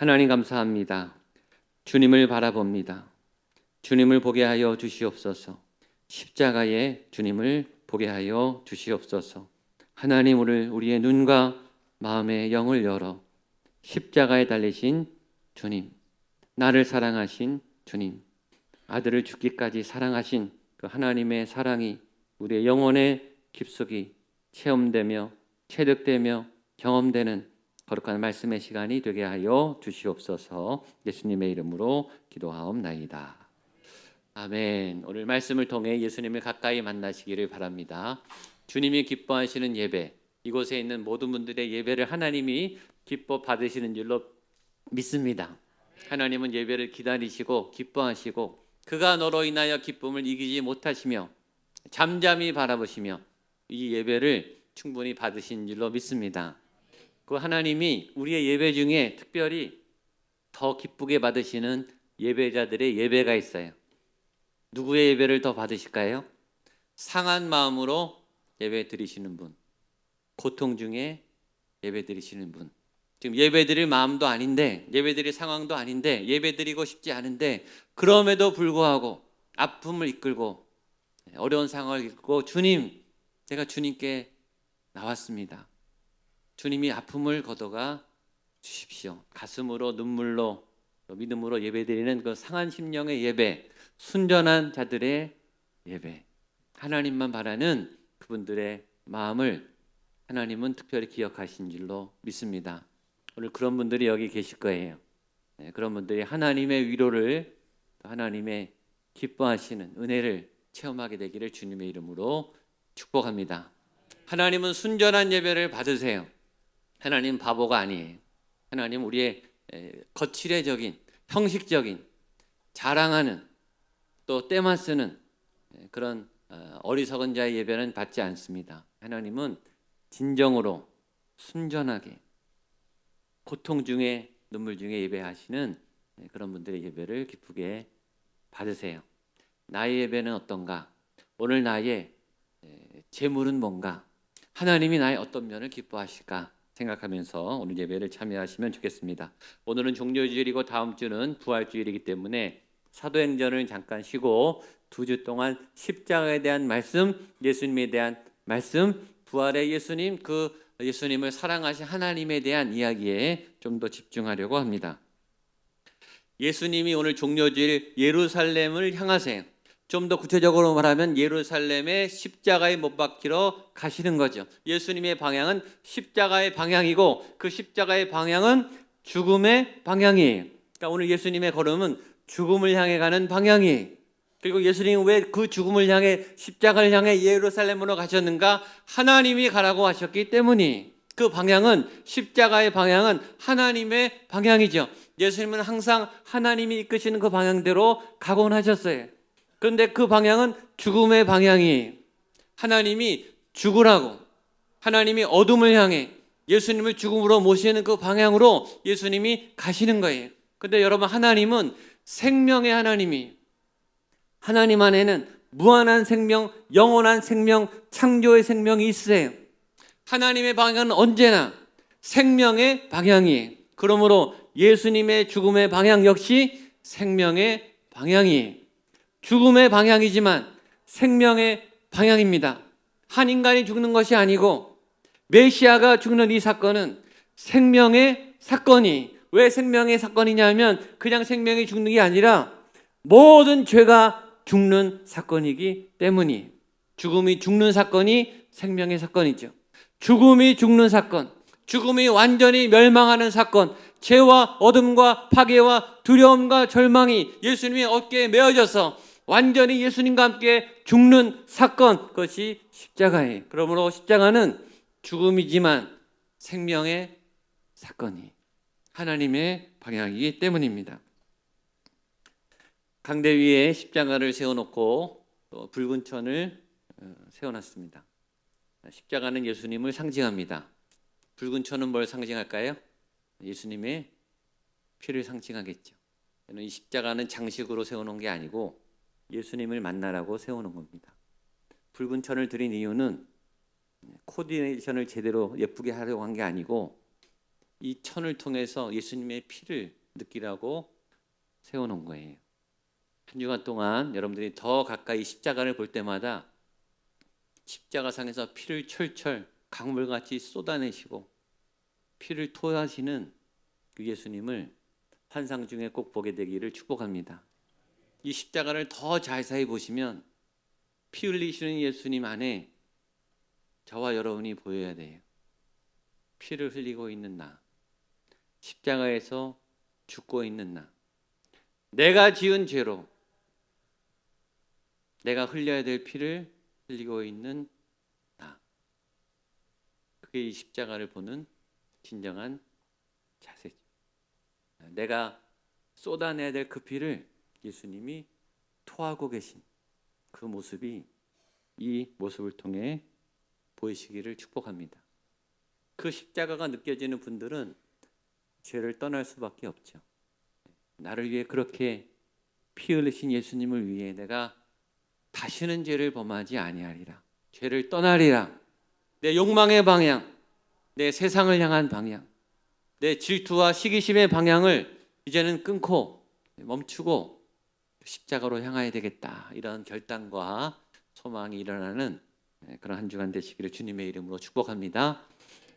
하나님 감사합니다. 주님을 바라봅니다. 주님을 보게 하여 주시옵소서. 십자가에 주님을 보게 하여 주시옵소서. 하나님 오늘 우리의 눈과 마음의 영을 열어 십자가에 달리신 주님, 나를 사랑하신 주님, 아들을 죽기까지 사랑하신 그 하나님의 사랑이 우리의 영혼의 깊숙이 체험되며 체득되며 경험되는 거룩한 말씀의 시간이 되게 하여 주시옵소서. 예수님의 이름으로 기도하옵나이다. 아멘. 오늘 말씀을 통해 예수님을 가까이 만나시기를 바랍니다. 주님이 기뻐하시는 예배, 이곳에 있는 모든 분들의 예배를 하나님이 기뻐 받으시는 줄로 믿습니다. 하나님은 예배를 기다리시고 기뻐하시고 그가 너로 인하여 기쁨을 이기지 못하시며 잠잠히 바라보시며 이 예배를 충분히 받으신 줄로 믿습니다. 그 하나님이 우리의 예배 중에 특별히 더 기쁘게 받으시는 예배자들의 예배가 있어요. 누구의 예배를 더 받으실까요? 상한 마음으로 예배 드리시는 분, 고통 중에 예배 드리시는 분. 지금 예배 드릴 마음도 아닌데, 예배 드릴 상황도 아닌데, 예배 드리고 싶지 않은데, 그럼에도 불구하고 아픔을 이끌고 어려운 상황을 이끌고 주님, 제가 주님께 나왔습니다. 주님이 아픔을 걷어가 주십시오. 가슴으로 눈물로 믿음으로 예배드리는 그 상한 심령의 예배, 순전한 자들의 예배, 하나님만 바라는 그분들의 마음을 하나님은 특별히 기억하신 줄로 믿습니다. 오늘 그런 분들이 여기 계실 거예요. 네, 그런 분들이 하나님의 위로를 하나님의 기뻐하시는 은혜를 체험하게 되기를 주님의 이름으로 축복합니다. 하나님은 순전한 예배를 받으세요. 하나님 바보가 아니에요. 하나님 우리의 거칠애적인 형식적인 자랑하는 또 때만 쓰는 그런 어, 어리석은 자의 예배는 받지 않습니다. 하나님은 진정으로 순전하게 고통 중에 눈물 중에 예배하시는 그런 분들의 예배를 기쁘게 받으세요. 나의 예배는 어떤가? 오늘 나의 재물은 뭔가? 하나님이 나의 어떤 면을 기뻐하실까? 생각하면서 오늘 예배를 참여하시면 좋겠습니다. 오늘은 종료주일이고 다음 주는 부활주일이기 때문에 사도행전을 잠깐 쉬고 두 주 동안 십자가에 대한 말씀, 예수님에 대한 말씀, 부활의 예수님, 그 예수님을 사랑하신 하나님에 대한 이야기에 좀 더 집중하려고 합니다. 예수님이 오늘 종료주일 예루살렘을 향하세요. 좀 더 구체적으로 말하면 예루살렘의 십자가에 못 박히러 가시는 거죠. 예수님의 방향은 십자가의 방향이고 그 십자가의 방향은 죽음의 방향이에요. 그러니까 오늘 예수님의 걸음은 죽음을 향해 가는 방향이에요. 그리고 예수님은 왜 그 죽음을 향해 십자가를 향해 예루살렘으로 가셨는가? 하나님이 가라고 하셨기 때문이 그 방향은 십자가의 방향은 하나님의 방향이죠. 예수님은 항상 하나님이 이끄시는 그 방향대로 가곤 하셨어요. 그런데 그 방향은 죽음의 방향이에요. 하나님이 죽으라고 하나님이 어둠을 향해 예수님을 죽음으로 모시는 그 방향으로 예수님이 가시는 거예요. 근데 여러분 하나님은 생명의 하나님이 하나님 안에는 무한한 생명, 영원한 생명, 창조의 생명이 있으세요. 하나님의 방향은 언제나 생명의 방향이에요. 그러므로 예수님의 죽음의 방향 역시 생명의 방향이에요. 죽음의 방향이지만 생명의 방향입니다. 한 인간이 죽는 것이 아니고 메시아가 죽는 이 사건은 생명의 사건이 왜 생명의 사건이냐면 그냥 생명이 죽는 게 아니라 모든 죄가 죽는 사건이기 때문이 죽음이 죽는 사건이 생명의 사건이죠. 죽음이 죽는 사건, 죽음이 완전히 멸망하는 사건, 죄와 어둠과 파괴와 두려움과 절망이 예수님의 어깨에 메어져서 완전히 예수님과 함께 죽는 사건, 그것이 십자가예요. 그러므로 십자가는 죽음이지만 생명의 사건이 하나님의 방향이기 때문입니다. 강대 위에 십자가를 세워놓고 붉은 천을 어, 세워놨습니다. 십자가는 예수님을 상징합니다. 붉은 천은 뭘 상징할까요? 예수님의 피를 상징하겠죠. 이 십자가는 장식으로 세워놓은 게 아니고 예수님을 만나라고 세워놓은 겁니다. 붉은 천을 드린 이유는 코디네이션을 제대로 예쁘게 하려고 한 게 아니고 이 천을 통해서 예수님의 피를 느끼라고 세워놓은 거예요. 한 주간 동안 여러분들이 더 가까이 십자가를 볼 때마다 십자가상에서 피를 철철 강물같이 쏟아내시고 피를 토하시는 그 예수님을 환상 중에 꼭 보게 되기를 축복합니다. 이 십자가를 더 자세히 보시면 피 흘리시는 예수님 안에 저와 여러분이 보여야 돼요. 피를 흘리고 있는 나. 십자가에서 죽고 있는 나. 내가 지은 죄로 내가 흘려야 될 피를 흘리고 있는 나. 그게 이 십자가를 보는 진정한 자세죠. 내가 쏟아내야 될 그 피를 예수님이 토하고 계신 그 모습이 이 모습을 통해 보이시기를 축복합니다. 그 십자가가 느껴지는 분들은 죄를 떠날 수밖에 없죠. 나를 위해 그렇게 피 흘리신 예수님을 위해 내가 다시는 죄를 범하지 아니하리라. 죄를 떠나리라. 내 욕망의 방향, 내 세상을 향한 방향, 내 질투와 시기심의 방향을 이제는 끊고 멈추고 십자가로 향해야 되겠다. 이런 결단과 소망이 일어나는 그런 한 주간 되시기를 주님의 이름으로 축복합니다.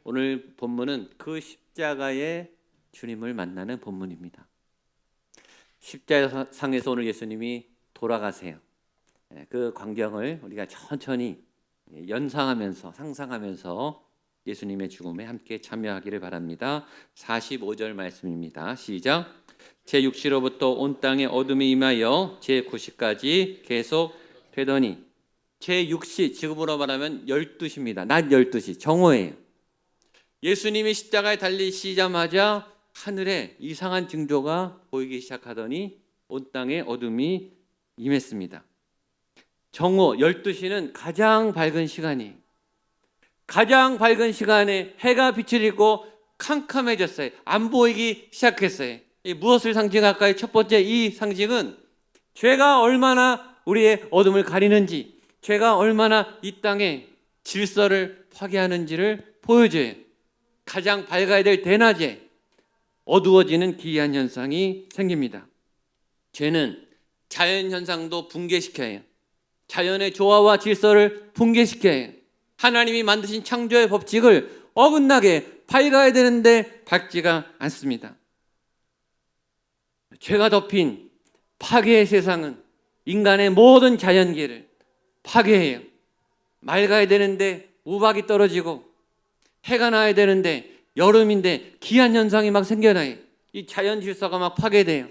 오늘 본문은 그 십자가의 주님을 만나는 본문입니다. 십자상에서 오늘 예수님이 돌아가세요. 예, 그 광경을 우리가 천천히 연상하면서 상상하면서 예수님의 죽음에 함께 참여하기를 바랍니다. 45절 말씀입니다. 시작. 제 6시로부터 온 땅에 어둠이 임하여 제 9시까지 계속 되더니 제 6시 지금으로 말하면 12시입니다. 낮 12시 정오예요. 예수님이 십자가에 달리시자마자 하늘에 이상한 징조가 보이기 시작하더니 온 땅에 어둠이 임했습니다. 정오 12시는 가장 밝은 시간이 가장 밝은 시간에 해가 빛을 잃고 캄캄해졌어요. 안 보이기 시작했어요. 이 무엇을 상징할까요? 첫 번째 이 상징은 죄가 얼마나 우리의 어둠을 가리는지, 죄가 얼마나 이 땅의 질서를 파괴하는지를 보여줘요. 가장 밝아야 될 대낮에 어두워지는 기이한 현상이 생깁니다. 죄는 자연 현상도 붕괴시켜요. 자연의 조화와 질서를 붕괴시켜요. 하나님이 만드신 창조의 법칙을 어긋나게 밝아야 되는데 밝지가 않습니다. 죄가 덮인 파괴의 세상은 인간의 모든 자연계를 파괴해요. 맑아야 되는데 우박이 떨어지고 해가 나야 되는데 여름인데 기한 현상이 막 생겨나요. 이 자연 질서가 막 파괴돼요.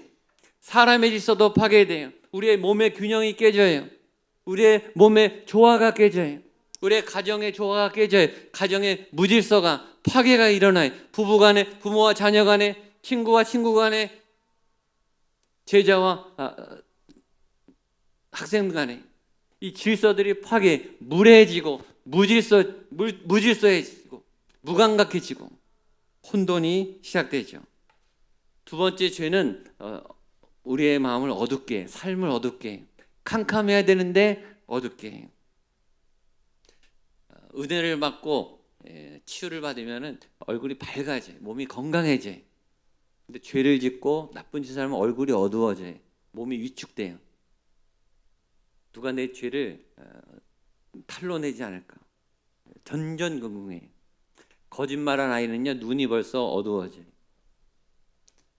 사람의 질서도 파괴돼요. 우리의 몸의 균형이 깨져요. 우리의 몸의 조화가 깨져요. 우리의 가정의 조화가 깨져요. 가정의 무질서가 파괴가 일어나요. 부부 간에 부모와 자녀 간에 친구와 친구 간에 제자와 아, 학생 간에 이 질서들이 파괴 무례해지고 무질서 무, 무질서해지고 무감각해지고 혼돈이 시작되죠. 두 번째 죄는 어, 우리의 마음을 어둡게 삶을 어둡게 캄캄해야 되는데 어둡게. 어, 은혜를 받고 예, 치유를 받으면 얼굴이 밝아져 몸이 건강해져 근데 죄를 짓고 나쁜 짓을 하면 얼굴이 어두워져 몸이 위축돼요 누가 내 죄를 어, 탄로내지 않을까 전전긍긍해 거짓말한 아이는요 눈이 벌써 어두워져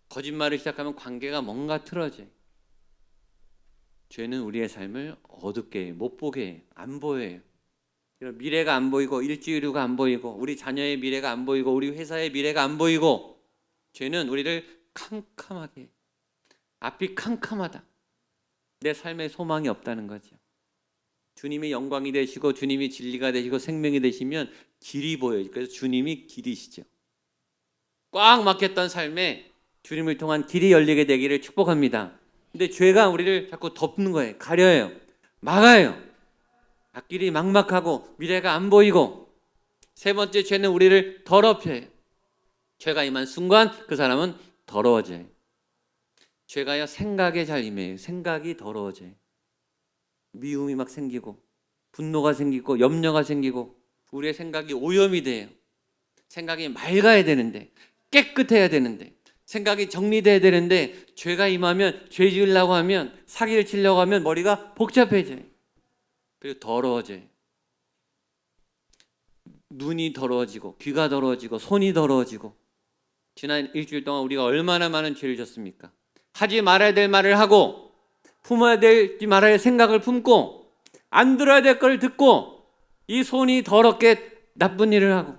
거짓말을 시작하면 관계가 뭔가 틀어져 죄는 우리의 삶을 어둡게 해요. 못 보게 해요. 안 보여요. 미래가 안 보이고 일주일 후가 안 보이고 우리 자녀의 미래가 안 보이고 우리 회사의 미래가 안 보이고 죄는 우리를 캄캄하게. 앞이 캄캄하다. 내 삶에 소망이 없다는 거죠. 주님이 영광이 되시고 주님이 진리가 되시고 생명이 되시면 길이 보여요. 그래서 주님이 길이시죠. 꽉 막혔던 삶에 주님을 통한 길이 열리게 되기를 축복합니다. 근데 죄가 우리를 자꾸 덮는 거예요. 가려요. 막아요. 앞길이 막막하고 미래가 안 보이고 세 번째 죄는 우리를 더럽혀요. 죄가 임한 순간 그 사람은 더러워져요. 죄가요 생각에 잘 임해요. 생각이 더러워져요. 미움이 막 생기고 분노가 생기고 염려가 생기고 우리의 생각이 오염이 돼요. 생각이 맑아야 되는데 깨끗해야 되는데 생각이 정리돼야 되는데 죄가 임하면 죄 지으려고 하면 사기를 치려고 하면 머리가 복잡해져요. 그리고 더러워져요. 눈이 더러워지고 귀가 더러워지고 손이 더러워지고 지난 일주일 동안 우리가 얼마나 많은 죄를 졌습니까? 하지 말아야 될 말을 하고 품어야 되지 말아야 할 생각을 품고 안 들어야 될 걸 듣고 이 손이 더럽게 나쁜 일을 하고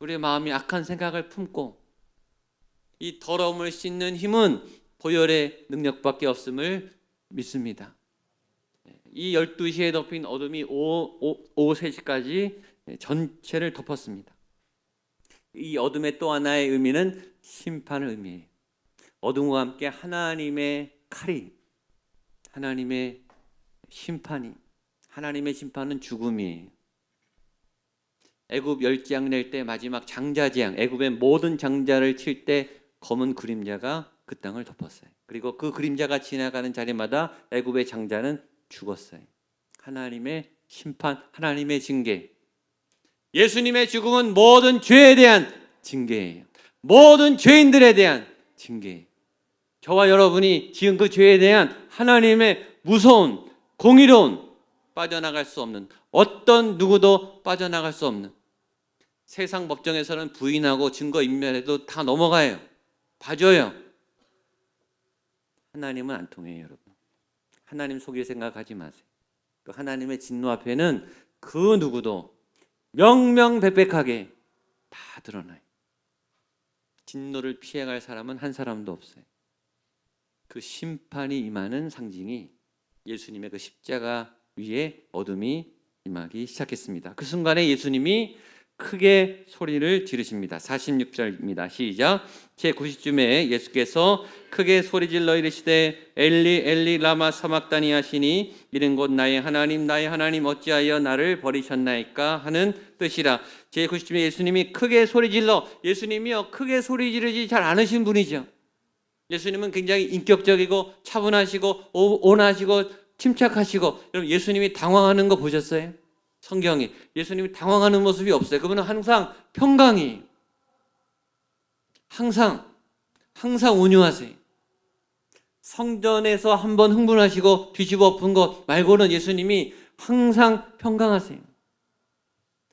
우리의 마음이 악한 생각을 품고 이 더러움을 씻는 힘은 보혈의 능력밖에 없음을 믿습니다. 이 12시에 덮인 어둠이 오후 3시까지 전체를 덮었습니다. 이 어둠의 또 하나의 의미는 심판의 의미예요. 어둠과 함께 하나님의 칼이 하나님의 심판이 하나님의 심판은 죽음이에요. 애굽 열지양 낼 때 마지막 장자지양 애굽의 모든 장자를 칠 때 검은 그림자가 그 땅을 덮었어요. 그리고 그 그림자가 지나가는 자리마다 애굽의 장자는 죽었어요. 하나님의 심판, 하나님의 징계. 예수님의 죽음은 모든 죄에 대한 징계예요. 모든 죄인들에 대한 징계. 저와 여러분이 지은 그 죄에 대한 하나님의 무서운 공의로운 빠져나갈 수 없는 어떤 누구도 빠져나갈 수 없는 세상 법정에서는 부인하고 증거 인멸해도 다 넘어가요. 봐줘요. 하나님은 안 통해요, 여러분. 하나님 속일 생각하지 마세요. 그 하나님의 진노 앞에는 그 누구도 명명백백하게 다 드러나요. 진노를 피해갈 사람은 한 사람도 없어요. 그 심판이 임하는 상징이 예수님의 그 십자가 위에 어둠이 임하기 시작했습니다. 그 순간에 예수님이 크게 소리를 지르십니다. 46절입니다. 시작. 제 90쯤에 예수께서 크게 소리질러 이르시되 엘리 엘리 라마 사막다니 하시니 이는 곧 나의 하나님 나의 하나님 어찌하여 나를 버리셨나이까 하는 뜻이라. 제 90쯤에 예수님이 크게 소리질러 예수님이요 크게 소리 지르지 잘 않으신 분이죠. 예수님은 굉장히 인격적이고 차분하시고 온하시고 침착하시고 여러분 예수님이 당황하는 거 보셨어요? 성경이 예수님이 당황하는 모습이 없어요. 그분은 항상 평강이 항상 항상 온유하세요. 성전에서 한번 흥분하시고 뒤집어 엎은 것 말고는 예수님이 항상 평강하세요.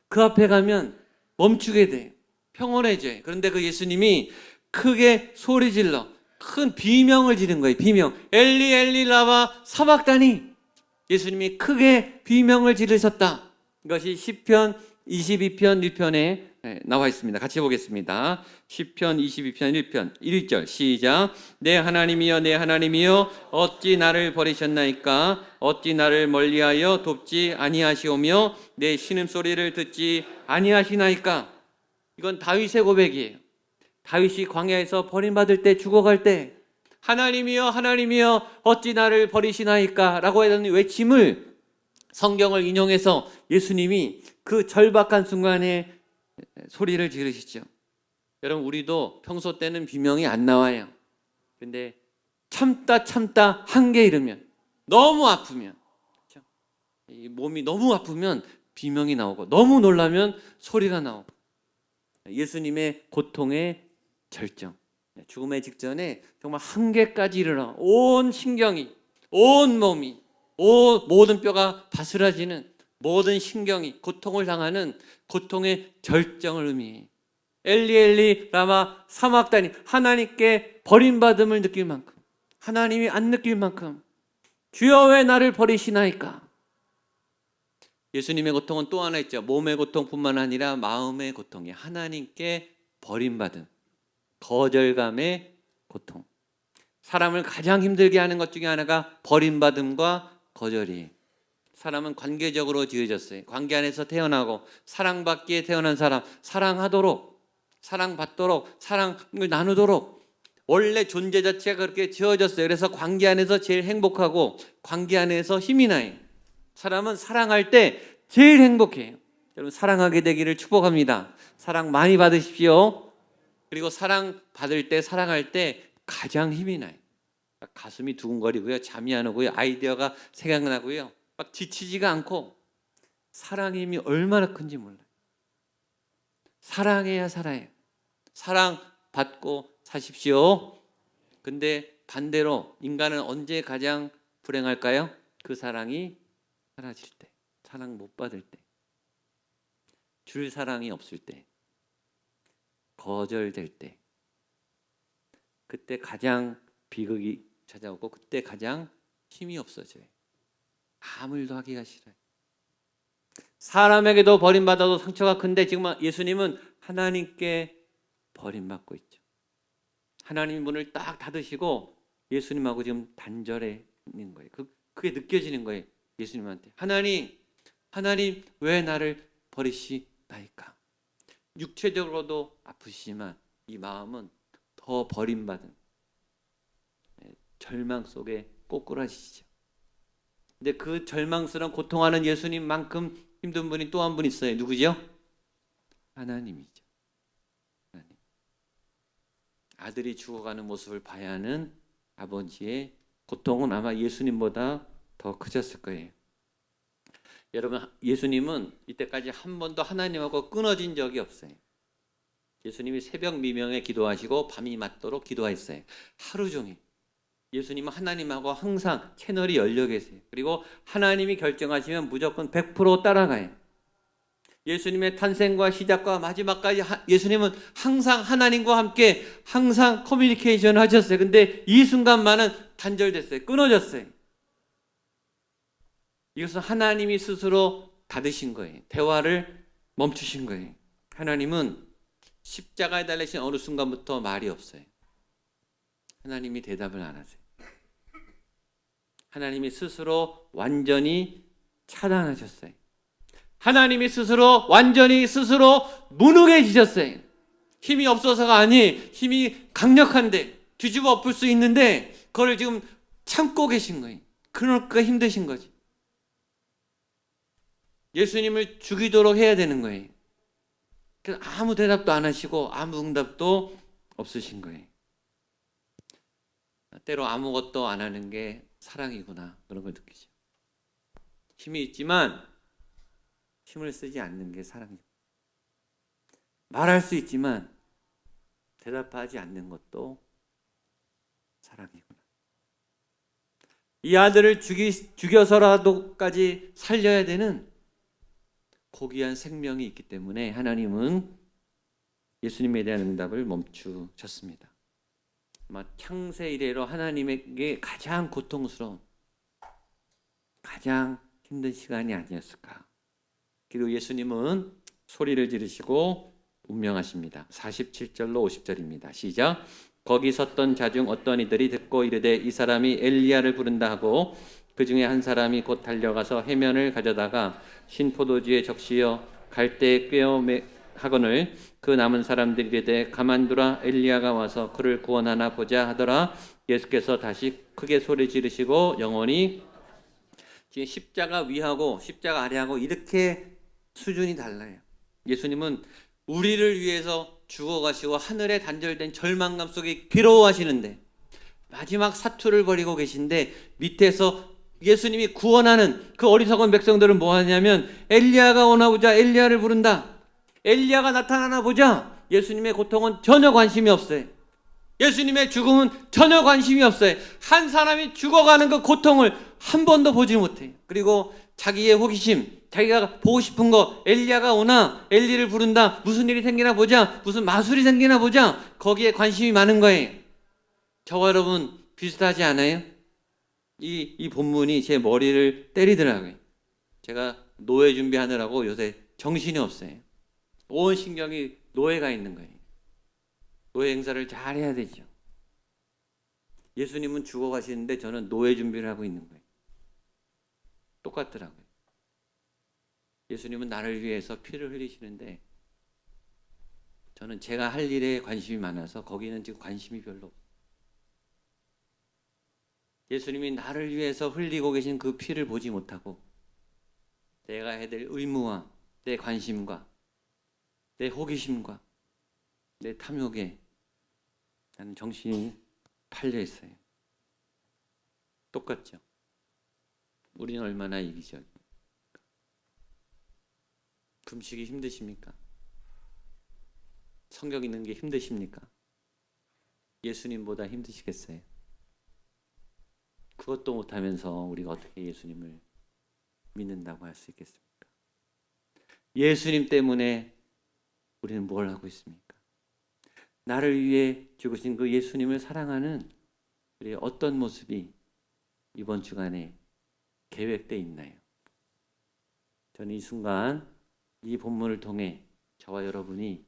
그 앞에 가면 멈추게 돼요. 평온해져요. 그런데 그 예수님이 크게 소리 질러 큰 비명을 지른 거예요. 비명. 엘리 엘리 라바 사박다니. 예수님이 크게 비명을 지르셨다. 이것이 시편 22편 1편에 나와 있습니다. 같이 보겠습니다. 시편 22편 1편 1절 시작. 내 하나님이여 내 하나님이여 어찌 나를 버리셨나이까 어찌 나를 멀리하여 돕지 아니하시오며 내 신음소리를 듣지 아니하시나이까 이건 다윗의 고백이에요. 다윗이 광야에서 버림받을 때 죽어갈 때 하나님이여 하나님이여 어찌 나를 버리시나이까 라고 하는 외침을 성경을 인용해서 예수님이 그 절박한 순간에 소리를 지르시죠. 여러분 우리도 평소 때는 비명이 안 나와요. 근데 참다 참다 한계 이르면 너무 아프면 몸이 너무 아프면 비명이 나오고 너무 놀라면 소리가 나오고 예수님의 고통의 절정 죽음의 직전에 정말 한계까지 이르러 온 신경이 온 몸이 온 모든 뼈가 바스라지는 모든 신경이 고통을 당하는 고통의 절정을 의미해. 엘리 엘리 라마 사막다니 하나님께 버림받음을 느낄 만큼 하나님이 안 느낄 만큼 주여 왜 나를 버리시나이까? 예수님의 고통은 또 하나 있죠. 몸의 고통뿐만 아니라 마음의 고통이 하나님께 버림받음, 거절감의 고통. 사람을 가장 힘들게 하는 것 중에 하나가 버림받음과 거절이에요. 사람은 관계적으로 지어졌어요. 관계 안에서 태어나고 사랑받기에 태어난 사람, 사랑하도록, 사랑받도록, 사랑을 나누도록 원래 존재 자체가 그렇게 지어졌어요. 그래서 관계 안에서 제일 행복하고 관계 안에서 힘이 나요. 사람은 사랑할 때 제일 행복해요. 여러분 사랑하게 되기를 축복합니다. 사랑 많이 받으십시오. 그리고 사랑 받을 때 사랑할 때 가장 힘이 나요. 가슴이 두근거리고요. 잠이 안 오고요. 아이디어가 생각나고요. 막 지치지가 않고 사랑의 힘이 얼마나 큰지 몰라요. 사랑해야 살아요. 사랑 받고 사십시오. 근데 반대로 인간은 언제 가장 불행할까요? 그 사랑이 사라질 때, 사랑 못 받을 때, 줄 사랑이 없을 때, 거절될 때, 그때 가장 비극이 찾아오고 그때 가장 힘이 없어져요. 아무 일도 하기가 싫어요. 사람에게도 버림받아도 상처가 큰데 지금 예수님은 하나님께 버림받고 있죠. 하나님 문을 딱 닫으시고 예수님하고 지금 단절해 있는 거예요. 그, 그게 느껴지는 거예요. 예수님한테. 하나님, 하나님 왜 나를 버리시나이까? 육체적으로도 아프시지만 이 마음은 더 버림받은 예, 절망 속에 꼬꾸라지죠. 근데 그 절망스러운 고통하는 예수님만큼 힘든 분이 또 한 분 있어요. 누구죠? 하나님이죠. 하나님. 아들이 죽어가는 모습을 봐야 하는 아버지의 고통은 아마 예수님보다 더 크셨을 거예요. 여러분, 예수님은 이때까지 한 번도 하나님하고 끊어진 적이 없어요. 예수님이 새벽 미명에 기도하시고 밤이 맞도록 기도했어요. 하루 종일. 예수님은 하나님하고 항상 채널이 열려 계세요. 그리고 하나님이 결정하시면 무조건 100% 따라가요. 예수님의 탄생과 시작과 마지막까지 예수님은 항상 하나님과 함께 항상 커뮤니케이션 하셨어요. 근데 이 순간만은 단절됐어요. 끊어졌어요. 이것은 하나님이 스스로 닫으신 거예요. 대화를 멈추신 거예요. 하나님은 십자가에 달리신 어느 순간부터 말이 없어요. 하나님이 대답을 안 하세요. 하나님이 스스로 완전히 차단하셨어요. 하나님이 스스로 완전히 스스로 무능해지셨어요. 힘이 없어서가 아니 힘이 강력한데 뒤집어 엎을 수 있는데 그걸 지금 참고 계신 거예요. 그러니까 힘드신 거지. 예수님을 죽이도록 해야 되는 거예요. 아무 대답도 안 하시고 아무 응답도 없으신 거예요. 때로 아무것도 안 하는 게 사랑이구나 그런 걸 느끼죠. 힘이 있지만 힘을 쓰지 않는 게 사랑이고 말할 수 있지만 대답하지 않는 것도 사랑이구나. 이 아들을 죽이, 죽여서라도까지 살려야 되는 고귀한 생명이 있기 때문에 하나님은 예수님에 대한 응답을 멈추셨습니다. 아마 창세 이래로 하나님에게 가장 고통스러운 가장 힘든 시간이 아니었을까. 그리고 예수님은 소리를 지르시고 운명하십니다. 47절로 50절입니다. 시작. 거기 섰던 자중 어떤 이들이 듣고 이르되 이 사람이 엘리야를 부른다 하고 그 중에 한 사람이 곧 달려가서 해면을 가져다가 신포도주에 적시어 갈대에 꿰어 하거늘 그 남은 사람들이 이르되 가만두라 엘리야가 와서 그를 구원하나 보자 하더라 예수께서 다시 크게 소리 지르시고 영원히 지금 십자가 위하고 십자가 아래하고 이렇게 수준이 달라요. 예수님은 우리를 위해서 죽어가시고 하늘에 단절된 절망감 속에 괴로워하시는데 마지막 사투를 벌이고 계신데 밑에서 예수님이 구원하는 그 어리석은 백성들은 뭐 하냐면 엘리야가 오나 보자 엘리야를 부른다. 엘리야가 나타나나 보자. 예수님의 고통은 전혀 관심이 없어요. 예수님의 죽음은 전혀 관심이 없어요. 한 사람이 죽어가는 그 고통을 한 번도 보지 못해요. 그리고 자기의 호기심, 자기가 보고 싶은 거, 엘리야가 오나, 엘리를 부른다, 무슨 일이 생기나 보자, 무슨 마술이 생기나 보자, 거기에 관심이 많은 거예요. 저와 여러분 비슷하지 않아요? 이, 이 본문이 제 머리를 때리더라고요. 제가 노예 준비하느라고 요새 정신이 없어요. 온 신경이 노예가 있는 거예요. 노예 행사를 잘 해야 되죠. 예수님은 죽어가시는데 저는 노예 준비를 하고 있는 거예요. 똑같더라고요. 예수님은 나를 위해서 피를 흘리시는데 저는 제가 할 일에 관심이 많아서 거기는 지금 관심이 별로 없어요. 예수님이 나를 위해서 흘리고 계신 그 피를 보지 못하고 내가 해야 될 의무와 내 관심과 내 호기심과 내 탐욕에 나는 정신이 팔려 있어요. 똑같죠? 우리는 얼마나 이기적 금식이 힘드십니까? 성경 읽는 게 힘드십니까? 예수님보다 힘드시겠어요? 그것도 못하면서 우리가 어떻게 예수님을 믿는다고 할 수 있겠습니까? 예수님 때문에 우리는 뭘 하고 있습니까? 나를 위해 죽으신 그 예수님을 사랑하는 우리의 어떤 모습이 이번 주간에 계획돼 있나요? 저는 이 순간 이 본문을 통해 저와 여러분이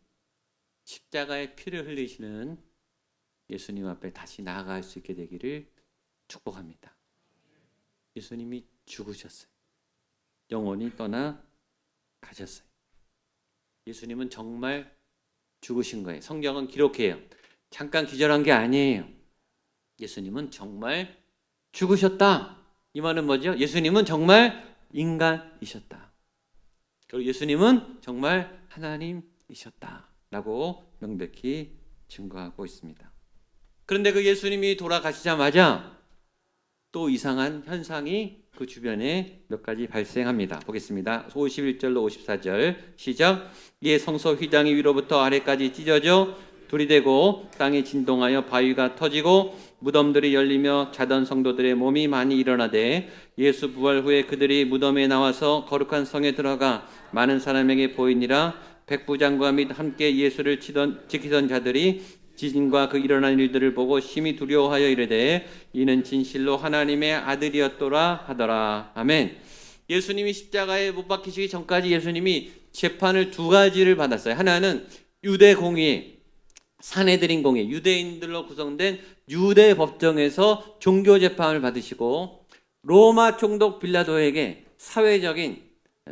십자가의 피를 흘리시는 예수님 앞에 다시 나아갈 수 있게 되기를 축복합니다. 예수님이 죽으셨어요. 영원히 떠나 가셨어요. 예수님은 정말 죽으신 거예요. 성경은 기록해요. 잠깐 기절한 게 아니에요. 예수님은 정말 죽으셨다. 이 말은 뭐죠? 예수님은 정말 인간이셨다. 그리고 예수님은 정말 하나님이셨다. 라고 명백히 증거하고 있습니다. 그런데 그 예수님이 돌아가시자마자 또 이상한 현상이 그 주변에 몇 가지 발생합니다. 보겠습니다. 51절로 54절 시작. 이에 성소 휘장이 위로부터 아래까지 찢어져 둘이 되고 땅이 진동하여 바위가 터지고 무덤들이 열리며 자던 성도들의 몸이 많이 일어나되 예수 부활 후에 그들이 무덤에 나와서 거룩한 성에 들어가 많은 사람에게 보이니라 백부장과 및 함께 예수를 치던 지키던 자들이 지진과 그 일어난 일들을 보고 심히 두려워하여 이르되 이는 진실로 하나님의 아들이었더라 하더라. 아멘. 예수님이 십자가에 못 박히시기 전까지 예수님이 재판을 두 가지를 받았어요. 하나는 유대 공의, 사내들인 공의, 유대인들로 구성된 유대 법정에서 종교 재판을 받으시고 로마 총독 빌라도에게 사회적인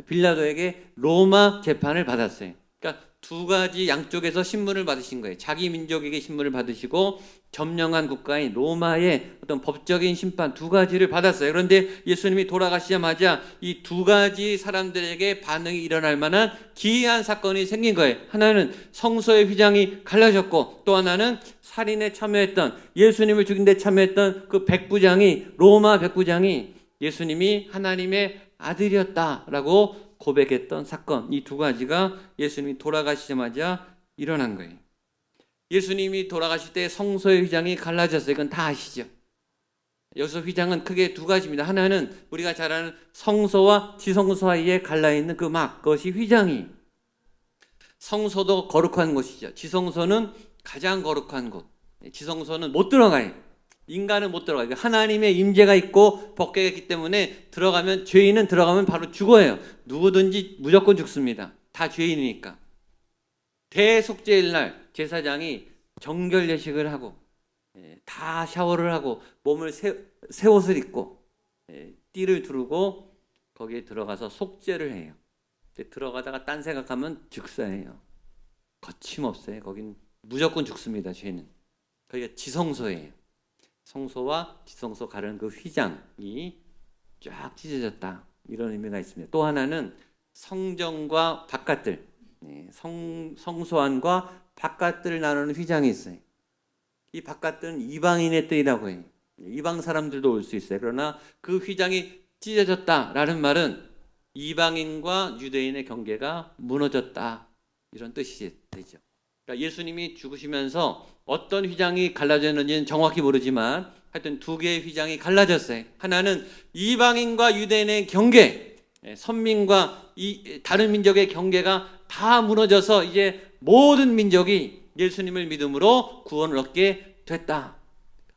빌라도에게 로마 재판을 받았어요. 그러니까 두 가지 양쪽에서 신문을 받으신 거예요. 자기 민족에게 신문을 받으시고 점령한 국가인 로마의 어떤 법적인 심판 두 가지를 받았어요. 그런데 예수님이 돌아가시자마자 이 두 가지 사람들에게 반응이 일어날 만한 기이한 사건이 생긴 거예요. 하나는 성소의 휘장이 갈라졌고 또 하나는 살인에 참여했던 예수님을 죽인 데 참여했던 그 백부장이 로마 백부장이 예수님이 하나님의 아들이었다라고 고백했던 사건 이 두 가지가 예수님이 돌아가시자마자 일어난 거예요. 예수님이 돌아가실 때 성소의 휘장이 갈라졌어요. 이건 다 아시죠? 여기서 휘장은 크게 두 가지입니다. 하나는 우리가 잘 아는 성소와 지성소 사이에 갈라 있는 그 막, 그것이 휘장이. 성소도 거룩한 곳이죠. 지성소는 가장 거룩한 곳. 지성소는 못 들어가요. 인간은 못 들어가요. 하나님의 임재가 있고 법궤가 있기 때문에 들어가면 죄인은 들어가면 바로 죽어요. 누구든지 무조건 죽습니다. 다 죄인이니까. 대속죄일 날 제사장이 정결 예식을 하고 예, 다 샤워를 하고 몸을 새, 새 옷을 입고 예, 띠를 두르고 거기에 들어가서 속죄를 해요. 들어가다가 딴 생각하면 즉사예요. 거침없어요. 거긴 무조건 죽습니다. 죄는. 거기가 지성소예요. 성소와 지성소 가르는 그 휘장이 쫙 찢어졌다. 이런 의미가 있습니다. 또 하나는 성정과 바깥들, 네, 성, 성소 안과 바깥들을 나누는 휘장이 있어요. 이 바깥들은 이방인의 뜻이라고 해요. 이방 사람들도 올 수 있어요. 그러나 그 휘장이 찢어졌다라는 말은 이방인과 유대인의 경계가 무너졌다. 이런 뜻이 되죠. 그러니까 예수님이 죽으시면서 어떤 휘장이 갈라졌는지는 정확히 모르지만 하여튼 두 개의 휘장이 갈라졌어요. 하나는 이방인과 유대인의 경계, 예, 선민과 이 다른 민족의 경계가 다 무너져서 이제 모든 민족이 예수님을 믿음으로 구원을 얻게 됐다.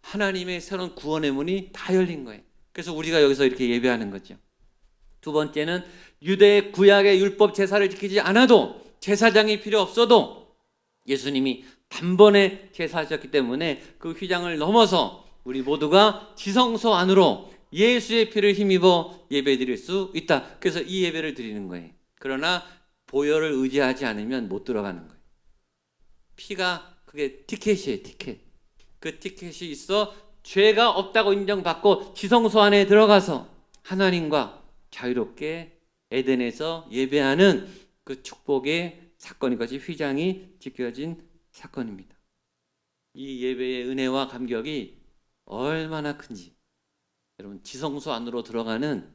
하나님의 새로운 구원의 문이 다 열린 거예요. 그래서 우리가 여기서 이렇게 예배하는 거죠. 두 번째는 유대 구약의 율법 제사를 지키지 않아도 제사장이 필요 없어도 예수님이 단번에 제사하셨기 때문에 그 휘장을 넘어서 우리 모두가 지성소 안으로 예수의 피를 힘입어 예배 드릴 수 있다. 그래서 이 예배를 드리는 거예요. 그러나 보혈을 의지하지 않으면 못 들어가는 거예요. 피가 그게 티켓이에요, 티켓. 그 티켓이 있어 죄가 없다고 인정받고 지성소 안에 들어가서 하나님과 자유롭게 에덴에서 예배하는 그 축복의 사건이 것이 휘장이 지켜진 사건입니다. 이 예배의 은혜와 감격이 얼마나 큰지 여러분 지성소 안으로 들어가는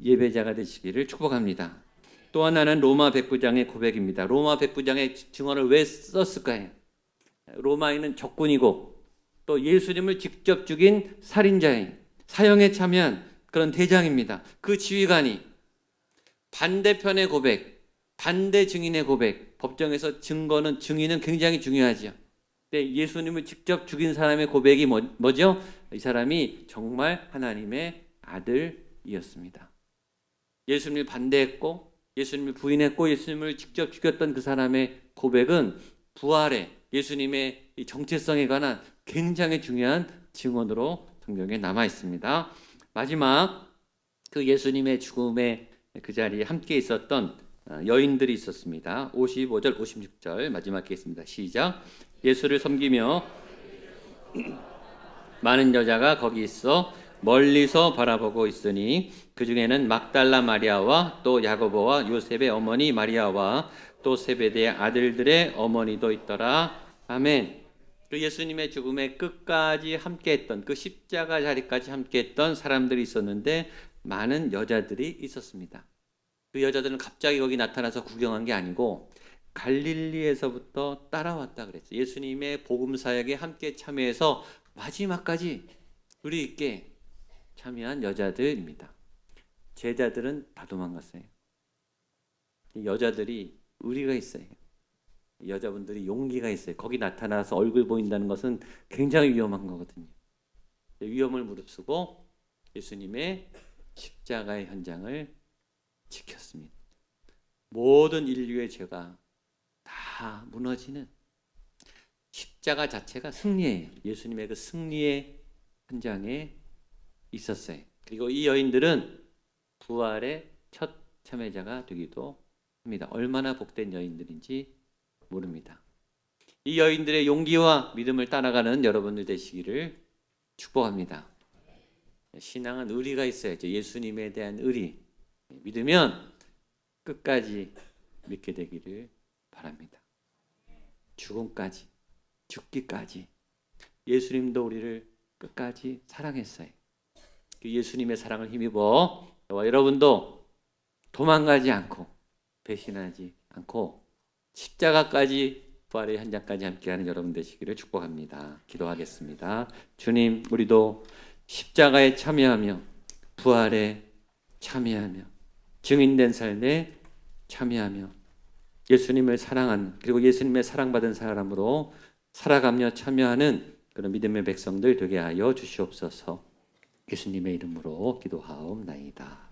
예배자가 되시기를 축복합니다. 또 하나는 로마 백부장의 고백입니다. 로마 백부장의 증언을 왜 썼을까요? 로마인은 적군이고 또 예수님을 직접 죽인 살인자인 사형에 참여한 그런 대장입니다. 그 지휘관이 반대편의 고백, 반대 증인의 고백, 법정에서 증거는 증인은 굉장히 중요하죠. 근데 예수님을 직접 죽인 사람의 고백이 뭐, 뭐죠? 이 사람이 정말 하나님의 아들이었습니다. 예수님을 반대했고 예수님을 부인했고 예수님을 직접 죽였던 그 사람의 고백은 부활의 예수님의 이 정체성에 관한 굉장히 중요한 증언으로 성경에 남아 있습니다. 마지막 그 예수님의 죽음의 그 자리에 함께 있었던 어, 여인들이 있었습니다. 55절, 56절 마지막 겠습니다. 시작. 예수를 섬기며 많은 여자가 거기 있어 멀리서 바라보고 있으니 그 중에는 막달라 마리아와 또 야고보와 요셉의 어머니 마리아와 또 세베대의 아들들의 어머니도 있더라. 아멘. 그 예수님의 죽음의 끝까지 함께했던 그 십자가 자리까지 함께했던 사람들이 있었는데 많은 여자들이 있었습니다. 그 여자들은 갑자기 거기 나타나서 구경한 게 아니고 갈릴리에서부터 따라왔다 그랬어요. 예수님의 복음 사역에 함께 참여해서 마지막까지 우리 있게 참여한 여자들입니다. 제자들은 다 도망갔어요. 여자들이 우리가 있어요. 여자분들이 용기가 있어요. 거기 나타나서 얼굴 보인다는 것은 굉장히 위험한 거거든요. 위험을 무릅쓰고 예수님의 십자가의 현장을 지켰습니다. 모든 인류의 죄가 다 무너지는 십자가 자체가 승리예요. 예수님의 그 승리의 현장에 있었어요. 그리고 이 여인들은 부활의 첫 참여자가 되기도 합니다. 얼마나 복된 여인들인지 모릅니다. 이 여인들의 용기와 믿음을 따라가는 여러분들 되시기를 축복합니다. 신앙은 의리가 있어야죠. 예수님에 대한 의리. 믿으면 끝까지 믿게 되기를 바랍니다. 죽음까지, 죽기까지. 예수님도 우리를 끝까지 사랑했어요. 그 예수님의 사랑을 힘입어 저와 여러분도 도망가지 않고 배신하지 않고 십자가까지 부활의 현장까지 함께하는 여러분 되시기를 축복합니다. 기도하겠습니다. 주님, 우리도 십자가에 참여하며 부활에 참여하며 증인된 삶에 참여하며 예수님을 사랑한 그리고 예수님의 사랑받은 사람으로 살아가며 참여하는 그런 믿음의 백성들 되게 하여 주시옵소서. 예수님의 이름으로 기도하옵나이다.